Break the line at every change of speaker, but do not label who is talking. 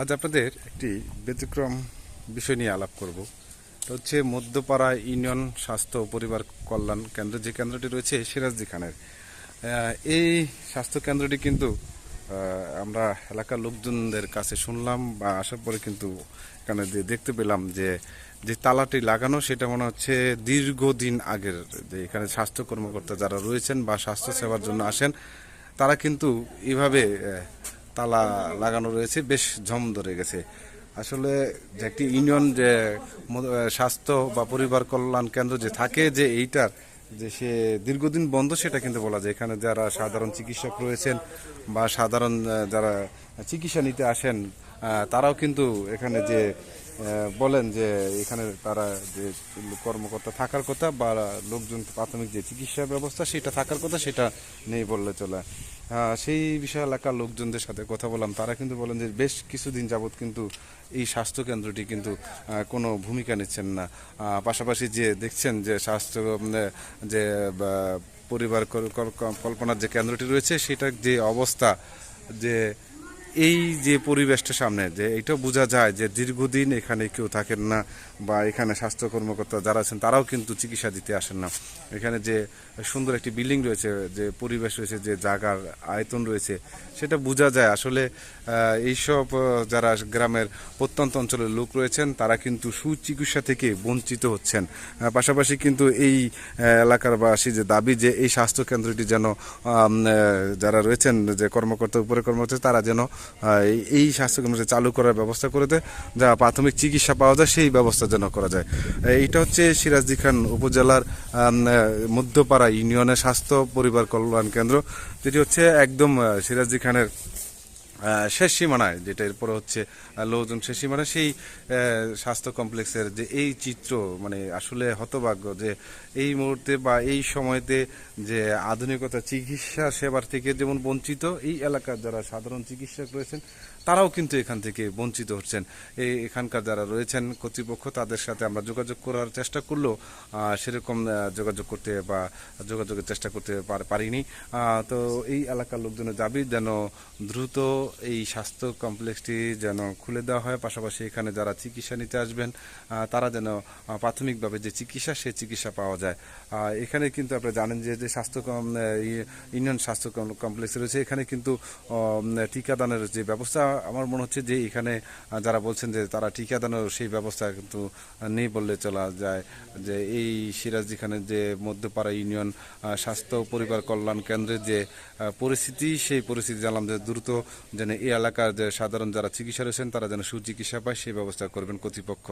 আজ আপনাদের একটি ব্যতিক্রম বিষয় নিয়ে আলাপ করব। হচ্ছে মধ্যপাড়া ইউনিয়ন স্বাস্থ্য পরিবার কল্যাণ কেন্দ্র যে কেন্দ্রটি রয়েছে সিরাজদি খানের। এই স্বাস্থ্য কেন্দ্রটি কিন্তু আমরা এলাকার লোকজনদের কাছে শুনলাম বা আসার পরে কিন্তু এখানে দেখতে পেলাম যে যে তালাটি লাগানো সেটা মনে হচ্ছে দীর্ঘদিন আগের। যে এখানে স্বাস্থ্য কর্মকর্তা যারা রয়েছেন বা স্বাস্থ্য সেবার জন্য আসেন তারা কিন্তু এইভাবে আহ, তালা লাগানো রয়েছে, বেশ ঝম ধরে গেছে। আসলে যে একটি ইউনিয়ন, যে স্বাস্থ্য বা পরিবার কল্যাণ কেন্দ্র যে থাকে যে এইটার, যে সে দীর্ঘদিন বন্ধ, সেটা কিন্তু বলা যায়। এখানে যারা সাধারণ চিকিৎসক রয়েছেন বা সাধারণ যারা চিকিৎসা নিতে আসেন তারাও কিন্তু এখানে যে বলেন যে এখানে তারা যে কর্মকর্তা থাকার কথা বা লোকজন প্রাথমিক যে চিকিৎসা ব্যবস্থা, সেটা থাকার কথা, সেটা নেই বললে চলে। সেই বিষয় এলাকার লোকজনদের সাথে কথা বললাম। তারা কিন্তু বলেন যে বেশ কিছুদিন যাবৎ কিন্তু এই স্বাস্থ্যকেন্দ্রটি কিন্তু কোনো ভূমিকা নিচ্ছেন না। পাশাপাশি যে দেখছেন যে স্বাস্থ্য যে পরিবার কল- কল- কল্পনার যে কেন্দ্রটি রয়েছে, সেটার যে অবস্থা, যে এই যে পরিবেশটা সামনে যে এটাও বোঝা যায় যে দীর্ঘদিন এখানে কেউ থাকেন না বা এখানে স্বাস্থ্য কর্মকর্তা যারা আছেন তারাও কিন্তু চিকিৎসা দিতে আসেন না। এখানে যে সুন্দর একটি বিল্ডিং রয়েছে যে পরিবেশ রয়েছে যে জায়গার আয়তন রয়েছে সেটা বোঝা যায়। আসলে এইসব যারা গ্রামের প্রত্যন্ত অঞ্চলের লোক রয়েছেন তারা কিন্তু সুচিকিৎসা থেকে বঞ্চিত হচ্ছেন। পাশাপাশি কিন্তু এই আহ, এলাকার বাসী যে দাবি যে এই স্বাস্থ্য কেন্দ্রটি যেন যারা রয়েছেন যে কর্মকর্তা উপরে কর্মকর্তা তারা যেন এই- এই স্বাস্থ্য কেন্দ্রটি চালু করার ব্যবস্থা করে দেয়, যা প্রাথমিক চিকিৎসা পাওয়া যায়, সেই ব্যবস্থা যেন করা যায়। এইটা হচ্ছে সিরাজদি খান উপজেলার মধ্যপাড়া ইউনিয়নের স্বাস্থ্য পরিবার কল্যাণ কেন্দ্র, যেটি হচ্ছে একদম সিরাজদি খানের শেষ সীমানায়, যেটা এরপরে হচ্ছে লোকজন শেষ সীমানায়, সেই স্বাস্থ্য কমপ্লেক্সের যে এই চিত্র মানে আসলে হতভাগ্য যে এই মুহূর্তে বা এই সময়তে যে আধুনিকতা চিকিৎসা সেবার থেকে যেমন বঞ্চিত, এই এলাকার যারা সাধারণ চিকিৎসক রয়েছেন, তারাও কিন্তু এখান থেকে বঞ্চিত হচ্ছেন। এই এখানকার যারা রয়েছেন কর্তৃপক্ষ, তাদের সাথে আমরা যোগাযোগ করার চেষ্টা করলেও সেরকম যোগাযোগ করতে বা যোগাযোগের চেষ্টা করতে পারিনি। তো এই এলাকার লোকজনের দাবি যেন দ্রুত এই স্বাস্থ্য কমপ্লেক্সটি যেন খুলে দেওয়া হয়, পাশাপাশি এখানে যারা চিকিৎসা নিতে আসবেন তারা যেন প্রাথমিকভাবে যে চিকিৎসা, সে চিকিৎসা পাওয়া যায়। এখানে কিন্তু আপনারা জানেন যে যে স্বাস্থ্য ইউনিয়ন স্বাস্থ্য কমপ্লেক্স রয়েছে। এখানে কিন্তু টিকাদানের যে ব্যবস্থা, আমার মনে হচ্ছে যে এখানে যারা বলছেন যে তারা টিকাদানের সেই ব্যবস্থা কিন্তু নেই বললে চলা যায়। যে এই সিরাজ খানের যে মধ্যপাড়া ইউনিয়ন স্বাস্থ্য পরিবার কল্যাণ কেন্দ্রের যে পরিস্থিতি, সেই পরিস্থিতি জানলাম যে দ্রুত যেন এই এলাকার যে সাধারণ যারা চিকিৎসা রয়েছেন, তারা যেন সুচিকিৎসা পায়, সেই ব্যবস্থা করবেন কর্তৃপক্ষ।